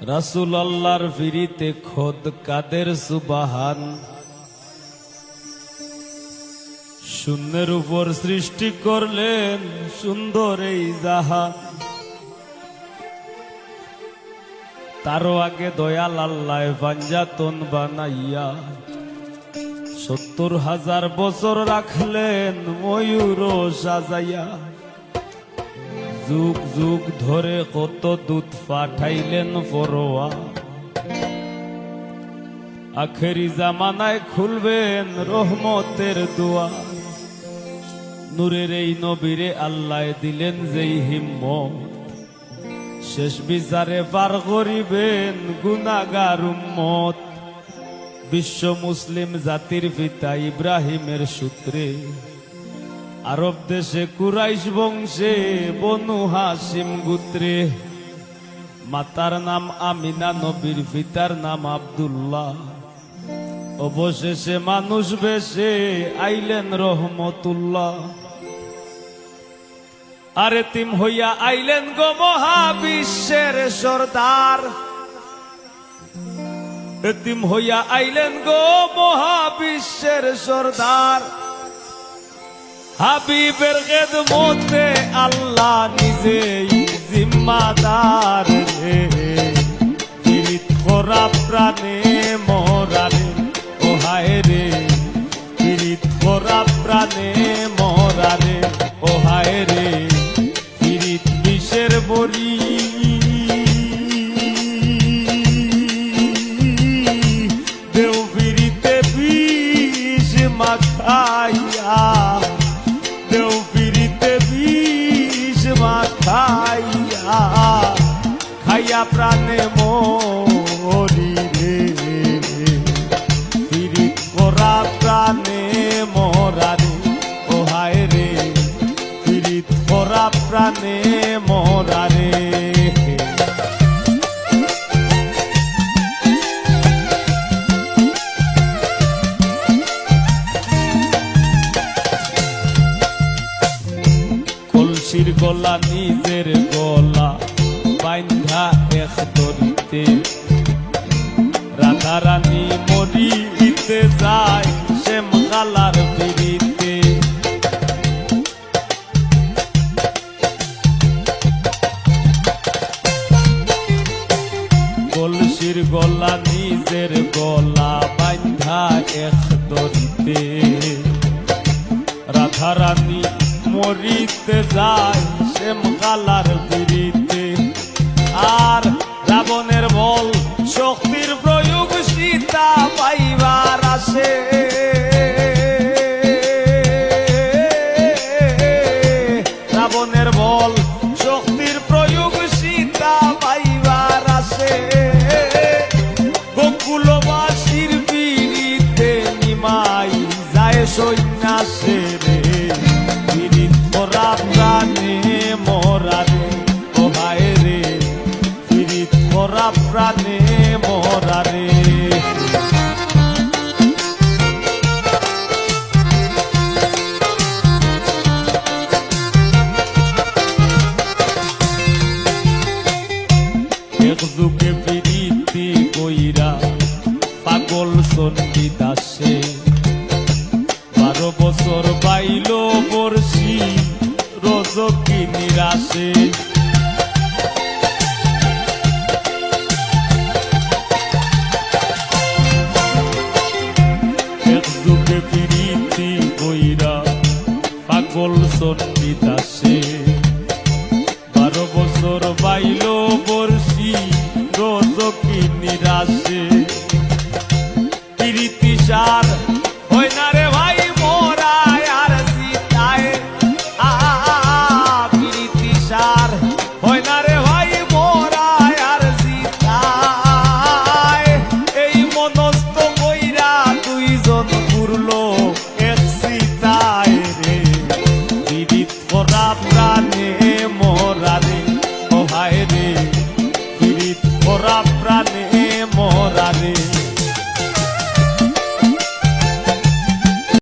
রাসুল আল্লাহর ফিরিতে খোদ কাদের সুবাহান? শূন্যের উপর সৃষ্টি করলেন সুন্দর এই জাহান। তারও আগে দয়াল আল্লাহ পাঞ্জাতন বানাইয়া সত্তর হাজার বছর রাখলেন ময়ূর সাজাইয়া। যুগ যুগ ধরে কত দুধ পাঠাইলেন ফরোয়া আখেরি জামানায় খুলবেন রহমতের দুয়ার নূরের এই নবীরে আল্লাহ দিলেন যেই হিম্মত। শেষ বিচারে পার করিবেন গুনাগার উম্মত। বিশ্ব মুসলিম জাতির পিতা ইব্রাহিমের সূত্রে। আরব দেশে কুরাইশ বংশে বনু হাসিম গুত্রে। মাতার নাম আমিনা, নবীর পিতার নাম আব্দুল্লাহ। অবশেষে মানুষ বেশে আইলেন রহমতুল্লাহ। আরে তিম হইয়া আইলেন গো মহাবিশ্বের সর্দার। এতিম হইয়া আইলেন গো মহাবিশ্বের সর্দার। হাবিবের খেদমতে আল্লাহ নিজেই জিম্মাদার রে। করা প্রাণে মরারে ও হায় রে। পীড়িত করা প্রাণে মরারে ও হায় রে। পীড়িত বিষের বড়ি। দেও পীড়িতে বিষ মাখাইয়া খাইয়া প্রাণে মরি রে। পীড়িত করা প্রাণে মরা রে, ও হায় রে। পীড়িত করা প্রাণে মরা রে। গলা, নিজের গলা বাইন্ধা এক দরিতে রাধা রানী মরিতে যায় শ্যাম কালার ফিরিতে কলসির গলা নিজের গলা বাইন্ধা এক দরিতে রাধা রানী মরিতে যায় শ্যাম বিরিতে আর রাবণের বল, শক্তির প্রয়োগ সীতা পাইবার আসে। রাবণের বল, শক্তির প্রয়োগ সীতা পাইবার আসে। গোকুলবাসীর বিরিতে নিমাই যায় সন্ন্যাসে রে করা প্রাণে মরা রে। এক কইরা পাগল সন্ডি দাসে বারো বছর বাইল বর্ষি রজকি বারো বছর বাইল বর্ষি প্রাণে